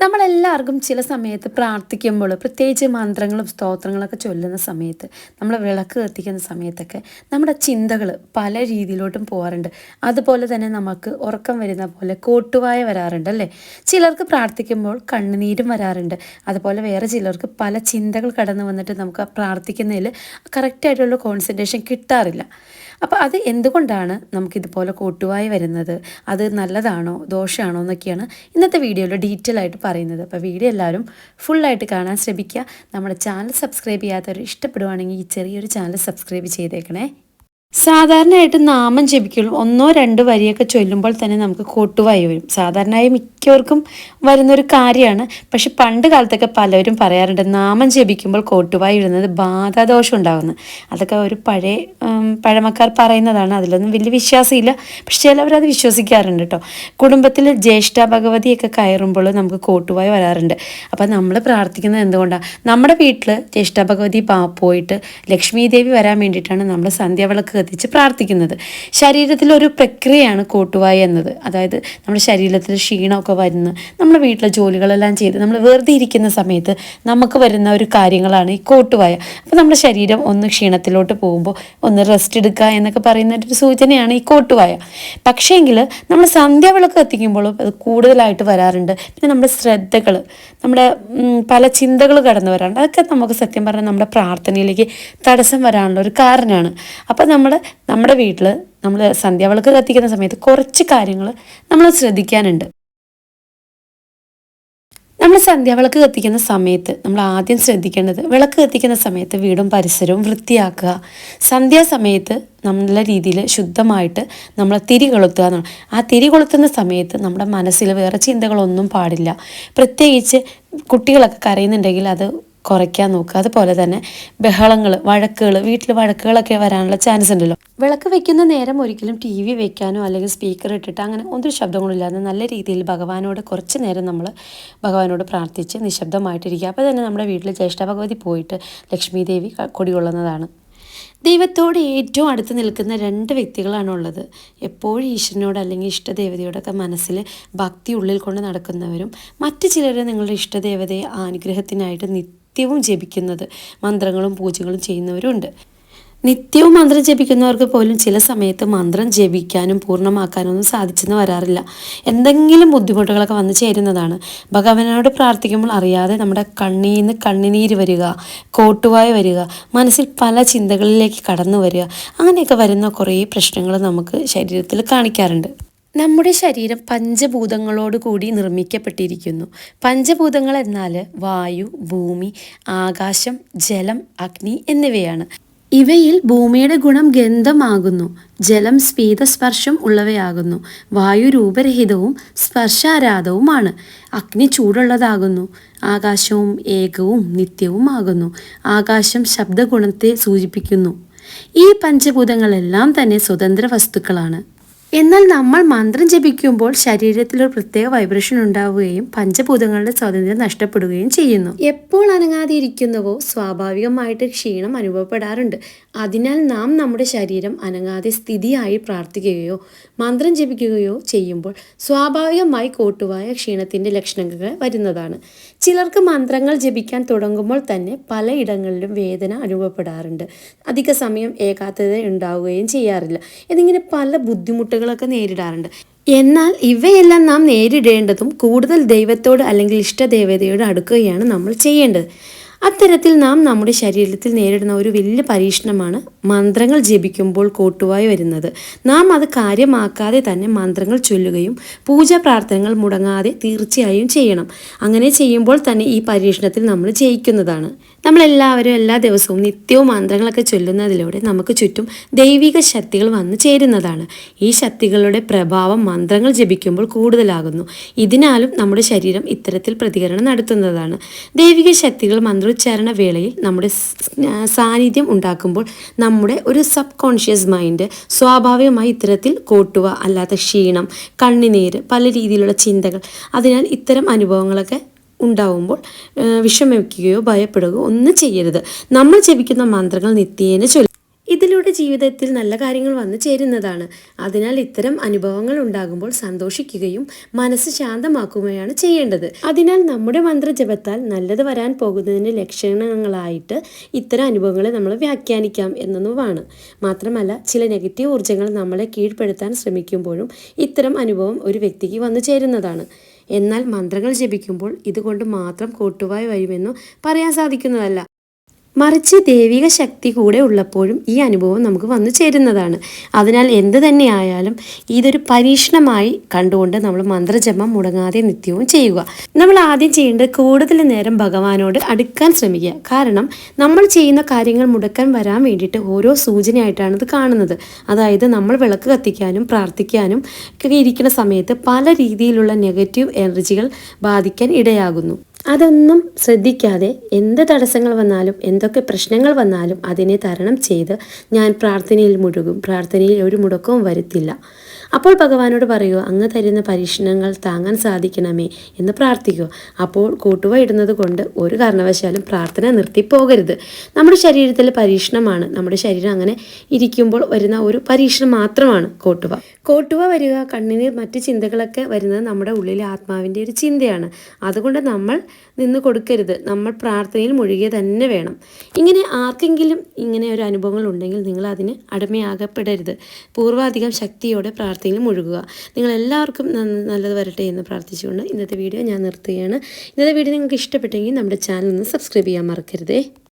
നമ്മളെല്ലാവർക്കും ചില സമയത്ത് പ്രാർത്ഥിക്കുമ്പോൾ പ്രത്യേകിച്ച് മന്ത്രങ്ങളും സ്തോത്രങ്ങളൊക്കെ ചൊല്ലുന്ന സമയത്ത് നമ്മൾ വിളക്ക് കത്തിക്കുന്ന സമയത്തൊക്കെ നമ്മുടെ ചിന്തകൾ പല രീതിയിലോട്ടും പോകാറുണ്ട് അതുപോലെ തന്നെ നമുക്ക് ഉറക്കം വരുന്ന പോലെ കോട്ടുവായ വരാറുണ്ട് അല്ലേ? ചിലർക്ക് പ്രാർത്ഥിക്കുമ്പോൾ കണ്ണുനീരും വരാറുണ്ട്. അതുപോലെ വേറെ ചിലർക്ക് പല ചിന്തകൾ കടന്നു വന്നിട്ട് നമുക്ക് പ്രാർത്ഥിക്കുന്നതിൽ കറക്റ്റായിട്ടുള്ള കോൺസെൻട്രേഷൻ കിട്ടാറില്ല. അപ്പോൾ അത് എന്തുകൊണ്ടാണ് നമുക്കിതുപോലെ കോട്ടുവായി വരുന്നത്? അത് നല്ലതാണോ? ദോഷമാണോ എന്നൊക്കെയാണ് ഇന്നത്തെ വീഡിയോയിൽ ഡീറ്റെയിൽ ആയിട്ട് പറയുന്നത്. അപ്പോൾ വീഡിയോ എല്ലാവരും ഫുള്ളായിട്ട് കാണാൻ ശ്രമിക്കുക. നമ്മുടെ ചാനൽ സബ്സ്ക്രൈബ് ചെയ്യാത്തവർ ഇഷ്ടപ്പെടുവാണെങ്കിൽ ഈ ചെറിയൊരു ചാനൽ സബ്സ്ക്രൈബ് ചെയ്തേക്കണേ. സാധാരണയായിട്ട് നാമം ജപിക്കുള്ളൂ. ഒന്നോ രണ്ടോ വരിയൊക്കെ ചൊല്ലുമ്പോൾ തന്നെ നമുക്ക് കോട്ടുവായി വരും. സാധാരണയായി മിക്കവർക്കും വരുന്നൊരു കാര്യമാണ്. പക്ഷെ പണ്ട് കാലത്തൊക്കെ പലരും പറയാറുണ്ട് നാമം ജപിക്കുമ്പോൾ കോട്ടുവായി ഇടുന്നത് ബാധാദോഷം ഉണ്ടാകുന്നു അതൊക്കെ ഒരു പഴയ പഴമക്കാർ പറയുന്നതാണ്. അതിലൊന്നും വലിയ വിശ്വാസമില്ല. പക്ഷെ ചിലവരത് വിശ്വസിക്കാറുണ്ട് കേട്ടോ. കുടുംബത്തിൽ ജ്യേഷ്ഠ ഭഗവതിയൊക്കെ കയറുമ്പോൾ നമുക്ക് കോട്ടുവായി വരാറുണ്ട്. അപ്പം നമ്മൾ പ്രാർത്ഥിക്കുന്നത് എന്തുകൊണ്ടാണ്? നമ്മുടെ വീട്ടിൽ ജ്യേഷ്ഠ ഭഗവതി പോയിട്ട് ലക്ഷ്മി ദേവി വരാൻ വേണ്ടിയിട്ടാണ് നമ്മൾ സന്ധ്യാവിളക്ക് കത്തിച്ച് പ്രാർത്ഥിക്കുന്നത്. ശരീരത്തിലൊരു പ്രക്രിയയാണ് കൂട്ടുവായ എന്നത്. അതായത് നമ്മുടെ ശരീരത്തിൽ ക്ഷീണമൊക്കെ വരുന്ന നമ്മുടെ വീട്ടിലെ ജോലികളെല്ലാം ചെയ്ത് നമ്മൾ വെറുതെ ഇരിക്കുന്ന സമയത്ത് നമുക്ക് വരുന്ന ഒരു കാര്യങ്ങളാണ് ഈ കോട്ടുവായ. അപ്പോൾ നമ്മുടെ ശരീരം ഒന്ന് ക്ഷീണത്തിലോട്ട് പോകുമ്പോൾ ഒന്ന് റെസ്റ്റ് എടുക്കുക എന്നൊക്കെ പറയുന്ന ഒരു സൂചനയാണ് ഈ കോട്ടുവായ. പക്ഷേങ്കിൽ നമ്മൾ സന്ധ്യാവിളക്ക് എത്തിക്കുമ്പോഴും അത് കൂടുതലായിട്ട് വരാറുണ്ട്. പിന്നെ നമ്മുടെ ശ്രദ്ധകൾ നമ്മുടെ പല ചിന്തകൾ കടന്നു വരാറുണ്ട്. അതൊക്കെ നമുക്ക് സത്യം പറഞ്ഞാൽ നമ്മുടെ പ്രാർത്ഥനയിലേക്ക് തടസ്സം വരാനുള്ള ഒരു കാരണമാണ്. അപ്പോൾ നമ്മൾ നമ്മുടെ വീട്ടിൽ നമ്മൾ സന്ധ്യാവിളക്ക് കത്തിക്കുന്ന സമയത്ത് കുറച്ച് കാര്യങ്ങൾ നമ്മൾ ശ്രദ്ധിക്കാനുണ്ട്. നമ്മൾ സന്ധ്യാവിളക്ക് കത്തിക്കുന്ന സമയത്ത് നമ്മൾ ആദ്യം ശ്രദ്ധിക്കേണ്ടത് വിളക്ക് കത്തിക്കുന്ന സമയത്ത് വീടും പരിസരവും വൃത്തിയാക്കുക. സന്ധ്യാസമയത്ത് നല്ല രീതിയിൽ ശുദ്ധമായിട്ട് നമ്മൾ തിരി കൊളുത്തുക എന്നാണ് ആ തിരി കൊളുത്തുന്ന സമയത്ത് നമ്മുടെ മനസ്സിൽ വേറെ ചിന്തകളൊന്നും പാടില്ല. പ്രത്യേകിച്ച് കുട്ടികളൊക്കെ കരയുന്നുണ്ടെങ്കിൽ അത് കുറയ്ക്കാൻ നോക്കുക. അതുപോലെ തന്നെ ബഹളങ്ങൾ വഴക്കുകൾ വീട്ടിൽ വഴക്കുകളൊക്കെ വരാനുള്ള ചാൻസ് ഉണ്ടല്ലോ. വിളക്ക് വെക്കുന്ന നേരം ഒരിക്കലും ടി വി വെക്കാനോ അല്ലെങ്കിൽ സ്പീക്കർ ഇട്ടിട്ട് അങ്ങനെ ഒന്നും ശബ്ദങ്ങളില്ലാതെ നല്ല രീതിയിൽ ഭഗവാനോട് കുറച്ച് നേരം നമ്മൾ ഭഗവാനോട് പ്രാർത്ഥിച്ച് നിശബ്ദമായിട്ടിരിക്കുക. അപ്പോൾ തന്നെ നമ്മുടെ വീട്ടിൽ ജ്യേഷ്ഠ ഭഗവതി പോയിട്ട് ലക്ഷ്മി ദേവി കൊടികൊള്ളുന്നതാണ് ദൈവത്തോട് ഏറ്റവും അടുത്ത് നിൽക്കുന്ന രണ്ട് വ്യക്തികളാണ് ഉള്ളത്. എപ്പോഴും ഈശ്വരനോട് അല്ലെങ്കിൽ ഇഷ്ടദേവതയോടൊക്കെ മനസ്സിൽ ഭക്തി ഉള്ളിൽ കൊണ്ട് നടക്കുന്നവരും മറ്റു ചിലർ നിങ്ങളുടെ ഇഷ്ടദേവതയെ അനുഗ്രഹത്തിനായിട്ട് നിത്യവും ജപിക്കുന്നത് മന്ത്രങ്ങളും പൂജകളും ചെയ്യുന്നവരുണ്ട്. നിത്യവും മന്ത്രം ജപിക്കുന്നവർക്ക് പോലും ചില സമയത്ത് മന്ത്രം ജപിക്കാനും പൂർണമാക്കാനും ഒന്നും സാധിച്ചെന്ന് വരാറില്ല. എന്തെങ്കിലും ബുദ്ധിമുട്ടുകളൊക്കെ വന്നു ചേരുന്നതാണ്. ഭഗവാനോട് പ്രാർത്ഥിക്കുമ്പോൾ അറിയാതെ നമ്മുടെ കണ്ണിൽ നിന്ന് കണ്ണിനീര് വരിക കോട്ടുവായ വരിക മനസ്സിൽ പല ചിന്തകളിലേക്ക് കടന്നു വരിക അങ്ങനെയൊക്കെ വരുന്ന കുറേ പ്രശ്നങ്ങൾ നമുക്ക് ശരീരത്തിൽ കാണിക്കാറുണ്ട്. നമ്മുടെ ശരീരം പഞ്ചഭൂതങ്ങളോട് കൂടി നിർമ്മിക്കപ്പെട്ടിരിക്കുന്നു. പഞ്ചഭൂതങ്ങൾ എന്നാൽ വായു ഭൂമി ആകാശം ജലം അഗ്നി എന്നിവയാണ്. ഇവയിൽ ഭൂമിയുടെ ഗുണം ഗന്ധമാകുന്നു. ജലം സ്പീതസ്പർശം ഉള്ളവയാകുന്നു. വായു രൂപരഹിതവും സ്പർശാരാധവുമാണ്. അഗ്നി ചൂടുള്ളതാകുന്നു. ആകാശവും ഏകവും നിത്യവുമാകുന്നു. ആകാശം ശബ്ദഗുണത്തെ സൂചിപ്പിക്കുന്നു. ഈ പഞ്ചഭൂതങ്ങളെല്ലാം തന്നെ സ്വതന്ത്ര വസ്തുക്കളാണ്. എന്നാൽ നമ്മൾ മന്ത്രം ജപിക്കുമ്പോൾ ശരീരത്തിൽ ഒരു പ്രത്യേക വൈബ്രേഷൻ ഉണ്ടാവുകയും പഞ്ചഭൂതങ്ങളുടെ സ്വാതന്ത്ര്യം നഷ്ടപ്പെടുകയും ചെയ്യുന്നു. എപ്പോൾ അനങ്ങാതിരിക്കുന്നവോ സ്വാഭാവികമായിട്ട് ക്ഷീണം അനുഭവപ്പെടാറുണ്ട്. അതിനാൽ നാം നമ്മുടെ ശരീരം അനങ്ങാതെ സ്ഥിതിയായി പ്രാർത്ഥിക്കുകയോ മന്ത്രം ജപിക്കുകയോ ചെയ്യുമ്പോൾ സ്വാഭാവികമായി കോട്ടുവായ ക്ഷീണത്തിന്റെ ലക്ഷണങ്ങൾ വരുന്നതാണ്. ചിലർക്ക് മന്ത്രങ്ങൾ ജപിക്കാൻ തുടങ്ങുമ്പോൾ തന്നെ പലയിടങ്ങളിലും വേദന അനുഭവപ്പെടാറുണ്ട്. അധിക സമയം ഏകാഗ്രത ഉണ്ടാവുകയും ചെയ്യാറില്ല. എന്നിങ്ങനെ പല ബുദ്ധിമുട്ടുകളൊക്കെ നേരിടാറുണ്ട്. എന്നാൽ ഇവയെല്ലാം നാം നേരിടേണ്ടതും കൂടുതൽ ദൈവത്തോട് അല്ലെങ്കിൽ ഇഷ്ടദേവതയോട് അടുക്കുകയാണ് നമ്മൾ ചെയ്യേണ്ടത്. അത്തരത്തിൽ നാം നമ്മുടെ ശരീരത്തിൽ നേരിടുന്ന ഒരു വലിയ പരീക്ഷണമാണ് മന്ത്രങ്ങൾ ജപിക്കുമ്പോൾ കോട്ടുവായി വരുന്നത്. നാം അത് കാര്യമാക്കാതെ തന്നെ മന്ത്രങ്ങൾ ചൊല്ലുകയും പൂജാ പ്രാർത്ഥനകൾ മുടങ്ങാതെ തീർച്ചയായും ചെയ്യണം. അങ്ങനെ ചെയ്യുമ്പോൾ തന്നെ ഈ പരീക്ഷണത്തിൽ നമ്മൾ ജയിക്കുന്നതാണ്. നമ്മളെല്ലാവരും എല്ലാ ദിവസവും നിത്യവും മന്ത്രങ്ങളൊക്കെ ചൊല്ലുന്നതിലൂടെ നമുക്ക് ചുറ്റും ദൈവിക ശക്തികൾ വന്നു ചേരുന്നതാണ്. ഈ ശക്തികളുടെ പ്രഭാവം മന്ത്രങ്ങൾ ജപിക്കുമ്പോൾ കൂടുതലാകുന്നു. ഇതിനാലും നമ്മുടെ ശരീരം ഇത്തരത്തിൽ പ്രതികരണം നടത്തുന്നതാണ്. ദൈവിക ശക്തികൾ മന്ത്രോച്ചാരണ വേളയിൽ നമ്മുടെ സാന്നിധ്യം ഉണ്ടാക്കുമ്പോൾ നമ്മുടെ ഒരു സബ് കോൺഷ്യസ് മൈൻഡ് സ്വാഭാവികമായി ഇത്തരത്തിൽ കോട്ടുക അല്ലാത്ത ക്ഷീണം കണ്ണിനീര് പല രീതിയിലുള്ള ചിന്തകൾ. അതിനാൽ ഇത്തരം അനുഭവങ്ങളൊക്കെ ഉണ്ടാവുമ്പോൾ വിഷമിക്കുകയോ ഭയപ്പെടുകയോ ഒന്നും ചെയ്യരുത്. നമ്മൾ ജപിക്കുന്ന മന്ത്രങ്ങൾ നിത്യേന ചൊല്ലി ഇതിലൂടെ ജീവിതത്തിൽ നല്ല കാര്യങ്ങൾ വന്നു ചേരുന്നതാണ്. അതിനാൽ ഇത്തരം അനുഭവങ്ങൾ ഉണ്ടാകുമ്പോൾ സന്തോഷിക്കുകയും മനസ്സ് ശാന്തമാക്കുകയാണ് ചെയ്യേണ്ടത്. അതിനാൽ നമ്മുടെ മന്ത്രജപത്താൽ നല്ലത് വരാൻ പോകുന്നതിന് ലക്ഷണങ്ങളായിട്ട് ഇത്തരം അനുഭവങ്ങളെ നമ്മൾ വ്യാഖ്യാനിക്കാം എന്നതുമാണ്. മാത്രമല്ല ചില നെഗറ്റീവ് ഊർജങ്ങൾ നമ്മളെ കീഴ്പ്പെടുത്താൻ ശ്രമിക്കുമ്പോഴും ഇത്തരം അനുഭവം ഒരു വ്യക്തിക്ക് വന്നു ചേരുന്നതാണ്. എന്നാൽ മന്ത്രങ്ങൾ ജപിക്കുമ്പോൾ ഇതുകൊണ്ട് മാത്രം കൂട്ടുവായി വരുമെന്ന് പറയാൻ സാധിക്കുന്നതല്ല. മറിച്ച് ദൈവിക ശക്തി കൂടെ ഉള്ളപ്പോഴും ഈ അനുഭവം നമുക്ക് വന്നു ചേരുന്നതാണ്. അതിനാൽ എന്ത് തന്നെയായാലും ഇതൊരു പരീക്ഷണമായി കണ്ടുകൊണ്ട് നമ്മൾ മന്ത്രജപം മുടങ്ങാതെ നിത്യവും ചെയ്യുക. നമ്മൾ ആദ്യം ചെയ്യേണ്ടത് കൂടുതൽ നേരം ഭഗവാനോട് അടുക്കാൻ ശ്രമിക്കുക. കാരണം നമ്മൾ ചെയ്യുന്ന കാര്യങ്ങൾ മുടക്കാൻ വരാൻ വേണ്ടിയിട്ട് ഓരോ സൂചനയായിട്ടാണ് ഇത് കാണുന്നത്. അതായത് നമ്മൾ വിളക്ക് കത്തിക്കാനും പ്രാർത്ഥിക്കാനും ഒക്കെ ഇരിക്കുന്ന സമയത്ത് പല രീതിയിലുള്ള നെഗറ്റീവ് എനർജികൾ ബാധിക്കാൻ ഇടയാകുന്നു. അതൊന്നും ശ്രദ്ധിക്കാതെ എന്ത് തടസ്സങ്ങൾ വന്നാലും എന്തൊക്കെ പ്രശ്നങ്ങൾ വന്നാലും അതിനെ തരണം ചെയ്ത് ഞാൻ പ്രാർത്ഥനയിൽ മുഴുകും. പ്രാർത്ഥനയിൽ ഒരു മുടക്കവും വരുത്തില്ല. അപ്പോൾ ഭഗവാനോട് പറയുക അങ്ങ് തരുന്ന പരീക്ഷണങ്ങൾ താങ്ങാൻ സാധിക്കണമേ എന്ന് പ്രാർത്ഥിക്കുക അപ്പോൾ കൂട്ടുവ ഇടുന്നത് കൊണ്ട് ഒരു കാരണവശാലും പ്രാർത്ഥന നിർത്തിപ്പോകരുത്. നമ്മുടെ ശരീരത്തിൽ പരീക്ഷണമാണ്. നമ്മുടെ ശരീരം അങ്ങനെ ഇരിക്കുമ്പോൾ വരുന്ന ഒരു പരീക്ഷണം മാത്രമാണ് കോട്ടുവ. കോട്ടുവ വരിക കണ്ണിന് മറ്റ് ചിന്തകളൊക്കെ വരുന്നത് നമ്മുടെ ഉള്ളിലെ ആത്മാവിന്റെ ഒരു ചിന്തയാണ്. അതുകൊണ്ട് നമ്മൾ നിന്ന് കൊടുക്കരുത്. നമ്മൾ പ്രാർത്ഥനയിൽ മുഴുകിയ തന്നെ വേണം. ഇങ്ങനെ ആർക്കെങ്കിലും ഇങ്ങനെ ഒരു അനുഭവങ്ങൾ ഉണ്ടെങ്കിൽ നിങ്ങൾ അതിന് അടിമയാകപ്പെടരുത്. പൂർവാധികം ശക്തിയോടെ പ്രാർത്ഥനയിൽ മുഴുകുക. നന്ന- നല്ലത് വരട്ടെ എന്ന് പ്രാർത്ഥിച്ചുകൊണ്ട് ഇന്നത്തെ വീഡിയോ ഞാൻ നിർത്തുകയാണ്. ഇന്നത്തെ വീഡിയോ നിങ്ങൾക്ക് ഇഷ്ടപ്പെട്ടെങ്കിൽ നമ്മുടെ ചാനൽ ഒന്ന് സബ്സ്ക്രൈബ് ചെയ്യാൻ മറക്കരുതേ.